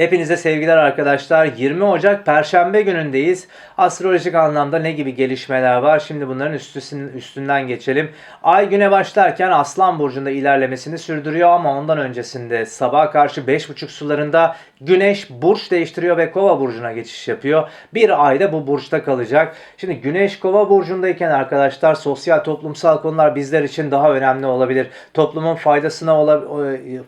Hepinize sevgiler arkadaşlar. 20 Ocak Perşembe günündeyiz. Astrolojik anlamda ne gibi gelişmeler var? Şimdi bunların üstüsün- üstünden geçelim. Ay güne başlarken Aslan Burcu'nda ilerlemesini sürdürüyor ama ondan öncesinde sabaha karşı 5.30 sularında Güneş burç değiştiriyor ve Kova Burcu'na geçiş yapıyor. Bir ayda bu burçta kalacak. Şimdi Güneş Kova Burcu'ndayken arkadaşlar sosyal toplumsal konular bizler için daha önemli olabilir. Toplumun faydasına ola,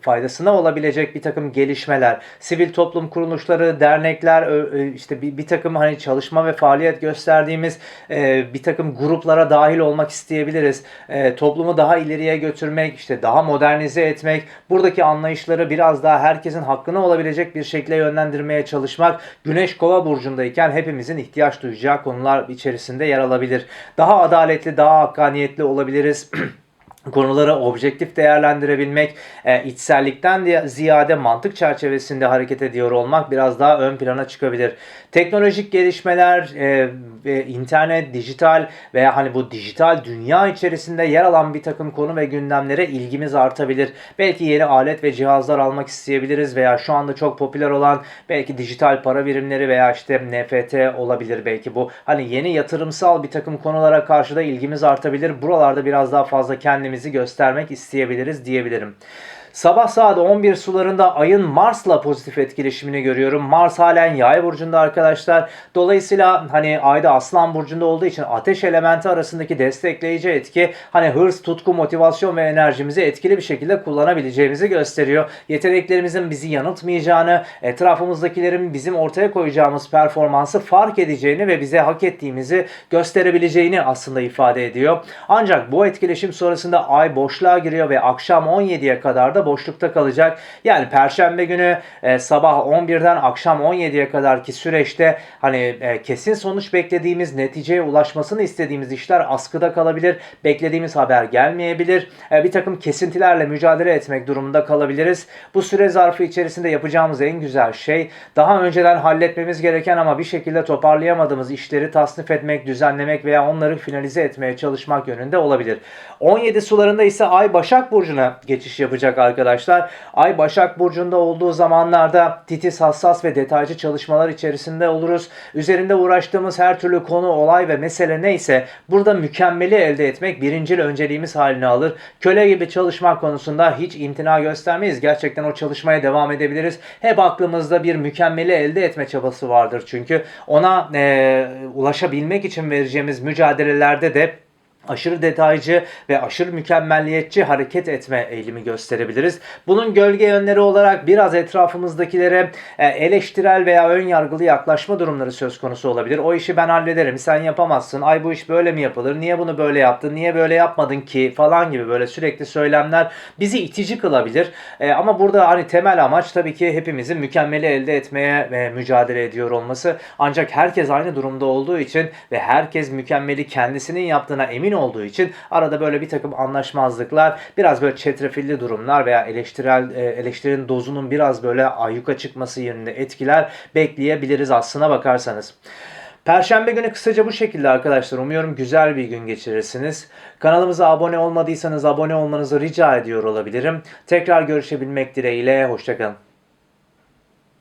faydasına olabilecek bir takım gelişmeler, sivil toplum kuruluşları, dernekler, işte bir, bir takım hani çalışma ve faaliyet gösterdiğimiz e, bir takım gruplara dahil olmak isteyebiliriz. E, toplumu daha ileriye götürmek, işte daha modernize etmek, buradaki anlayışları biraz daha herkesin hakkına olabilecek bir şekilde yönlendirmeye çalışmak Güneş Kova burcundayken hepimizin ihtiyaç duyacağı konular içerisinde yer alabilir. Daha adaletli, daha hakkaniyetli olabiliriz. konuları objektif değerlendirebilmek, e, içsellikten de ziyade mantık çerçevesinde hareket ediyor olmak biraz daha ön plana çıkabilir. Teknolojik gelişmeler, e, internet, dijital veya hani bu dijital dünya içerisinde yer alan bir takım konu ve gündemlere ilgimiz artabilir. Belki yeni alet ve cihazlar almak isteyebiliriz veya şu anda çok popüler olan belki dijital para birimleri veya işte NFT olabilir belki bu. Hani yeni yatırımsal bir takım konulara karşı da ilgimiz artabilir. Buralarda biraz daha fazla kendimizi göstermek isteyebiliriz diyebilirim. Sabah saat 11 sularında ayın Mars'la pozitif etkileşimini görüyorum. Mars halen yay burcunda arkadaşlar. Dolayısıyla hani ayda aslan burcunda olduğu için ateş elementi arasındaki destekleyici etki hani hırs, tutku, motivasyon ve enerjimizi etkili bir şekilde kullanabileceğimizi gösteriyor. Yeteneklerimizin bizi yanıltmayacağını, etrafımızdakilerin bizim ortaya koyacağımız performansı fark edeceğini ve bize hak ettiğimizi gösterebileceğini aslında ifade ediyor. Ancak bu etkileşim sonrasında ay boşluğa giriyor ve akşam 17'ye kadar da boşlukta kalacak. Yani perşembe günü e, sabah 11'den akşam 17'ye kadarki süreçte hani e, kesin sonuç beklediğimiz neticeye ulaşmasını istediğimiz işler askıda kalabilir. Beklediğimiz haber gelmeyebilir. E, bir takım kesintilerle mücadele etmek durumunda kalabiliriz. Bu süre zarfı içerisinde yapacağımız en güzel şey daha önceden halletmemiz gereken ama bir şekilde toparlayamadığımız işleri tasnif etmek, düzenlemek veya onları finalize etmeye çalışmak yönünde olabilir. 17 sularında ise Ay Başak Burcu'na geçiş yapacak arkadaşlar. Ay Başak Burcu'nda olduğu zamanlarda titiz, hassas ve detaycı çalışmalar içerisinde oluruz. Üzerinde uğraştığımız her türlü konu, olay ve mesele neyse burada mükemmeli elde etmek birincil önceliğimiz haline alır. Köle gibi çalışmak konusunda hiç imtina göstermeyiz. Gerçekten o çalışmaya devam edebiliriz. Hep aklımızda bir mükemmeli elde etme çabası vardır çünkü. Ona eee, ulaşabilmek için vereceğimiz mücadelelerde de aşırı detaycı ve aşırı mükemmelliyetçi hareket etme eğilimi gösterebiliriz. Bunun gölge yönleri olarak biraz etrafımızdakilere e, eleştirel veya ön yargılı yaklaşma durumları söz konusu olabilir. O işi ben hallederim, sen yapamazsın, ay bu iş böyle mi yapılır, niye bunu böyle yaptın, niye böyle yapmadın ki falan gibi böyle sürekli söylemler bizi itici kılabilir. E, ama burada hani temel amaç tabii ki hepimizin mükemmeli elde etmeye e, mücadele ediyor olması. Ancak herkes aynı durumda olduğu için ve herkes mükemmeli kendisinin yaptığına emin olduğu için arada böyle bir takım anlaşmazlıklar, biraz böyle çetrefilli durumlar veya eleştirel e, eleştirinin dozunun biraz böyle ayyuka çıkması yönünde etkiler bekleyebiliriz aslına bakarsanız. Perşembe günü kısaca bu şekilde arkadaşlar. Umuyorum güzel bir gün geçirirsiniz. Kanalımıza abone olmadıysanız abone olmanızı rica ediyor olabilirim. Tekrar görüşebilmek dileğiyle. Hoşçakalın.